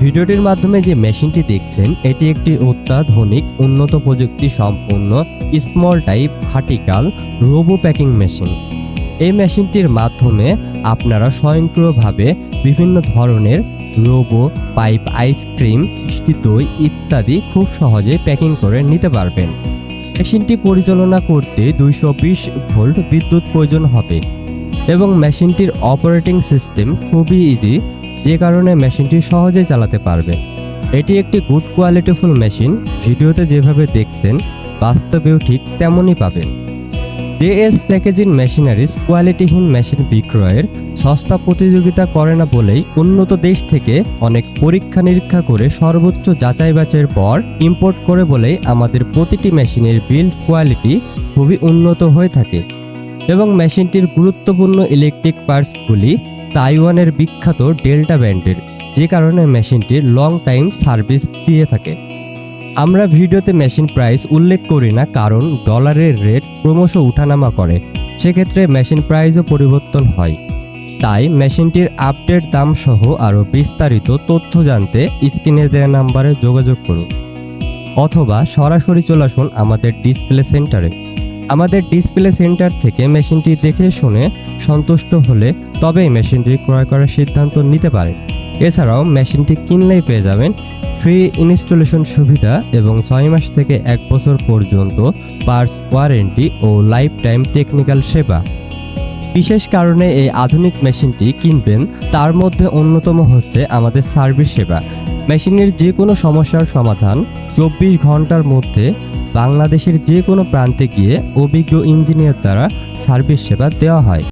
ভিডিওটির মাধ্যমে যে মেশিনটি দেখছেন, এটি একটি অত্যাধুনিক, উন্নত প্রযুক্তি সম্পন্ন small type vertical robo packing machine এই মেশিনটির মাধ্যমে আপনারা স্বয়ংক্রিয়ভাবে বিভিন্ন ধরনের রোবো পাইপ আইসক্রিম মিষ্টি দই ইত্যাদি খুব সহজে প্যাকিং করে নিতে পারবেন। মেশিনটি পরিচালনা করতে দুইশো বিশ ভোল্ট বিদ্যুৎ প্রয়োজন হবে এবং মেশিনটির অপারেটিং সিস্টেম খুবই ইজি যে কারণে মেশিনটি সহজে চালাতে পারবে। এটি একটি গুড কোয়ালিটিফুল মেশিন, ভিডিওতে যেভাবে দেখছেন, বাস্তবেও ঠিক তেমনই পাবেন। জেএস প্যাকেজিং মেশিনারিজ কোয়ালিটিহীন মেশিন বিক্রয়ের সস্তা প্রতিযোগিতা করে না বলেই উন্নত দেশ থেকে অনেক পরীক্ষা নিরীক্ষা করে সর্বোচ্চ যাচাই বাছাইয়ের পর ইম্পোর্ট করে বলেই আমাদের প্রতিটি মেশিনের বিল্ড কোয়ালিটি খুবই উন্নত হয়ে থাকে। এবং মেশিনটির গুরুত্বপূর্ণ ইলেকট্রিক পার্টসগুলি তাইওয়ানের বিখ্যাত ডেল্টা ব্যান্ডের, যে কারণে মেশিনটির লং টাইম সার্ভিস দিয়ে থাকে। আমরা ভিডিওতে মেশিন প্রাইস উল্লেখ করি না কারণ ডলারের রেট ক্রমশ উঠানামা করে, সেক্ষেত্রে মেশিন প্রাইসও পরিবর্তন হয়। তাই মেশিনটির আপডেট দাম সহ আরও বিস্তারিত তথ্য জানতে স্ক্রিনে দেওয়া নাম্বারে যোগাযোগ করুন, অথবা সরাসরি চলে আসুন আমাদের ডিসপ্লে সেন্টারে আমাদের ডিসপ্লে সেন্টার থেকে মেশিনটি দেখে শুনে সন্তুষ্ট হলে তবেই মেশিনটি ক্রয় করার সিদ্ধান্ত নিতে পারেন। এছাড়াও মেশিনটি কিনলেই পেয়ে যাবেন ফ্রি ইনস্টলেশন সুবিধা এবং ছয় মাস থেকে এক বছর পর্যন্ত পার্টস ওয়ারেন্টি ও লাইফ টাইম টেকনিক্যাল সেবা। বিশেষ কারণে এই আধুনিক মেশিনটি কিনবেন, তার মধ্যে অন্যতম হচ্ছে আমাদের সার্ভিস সেবা। মেশিনের যে কোনো সমস্যার সমাধান চব্বিশ ঘণ্টার মধ্যে বাংলাদেশের যে কোনো প্রান্তে গিয়ে অভিজ্ঞ ইঞ্জিনিয়ার দ্বারা সার্ভিস সেবা দেওয়া হয়।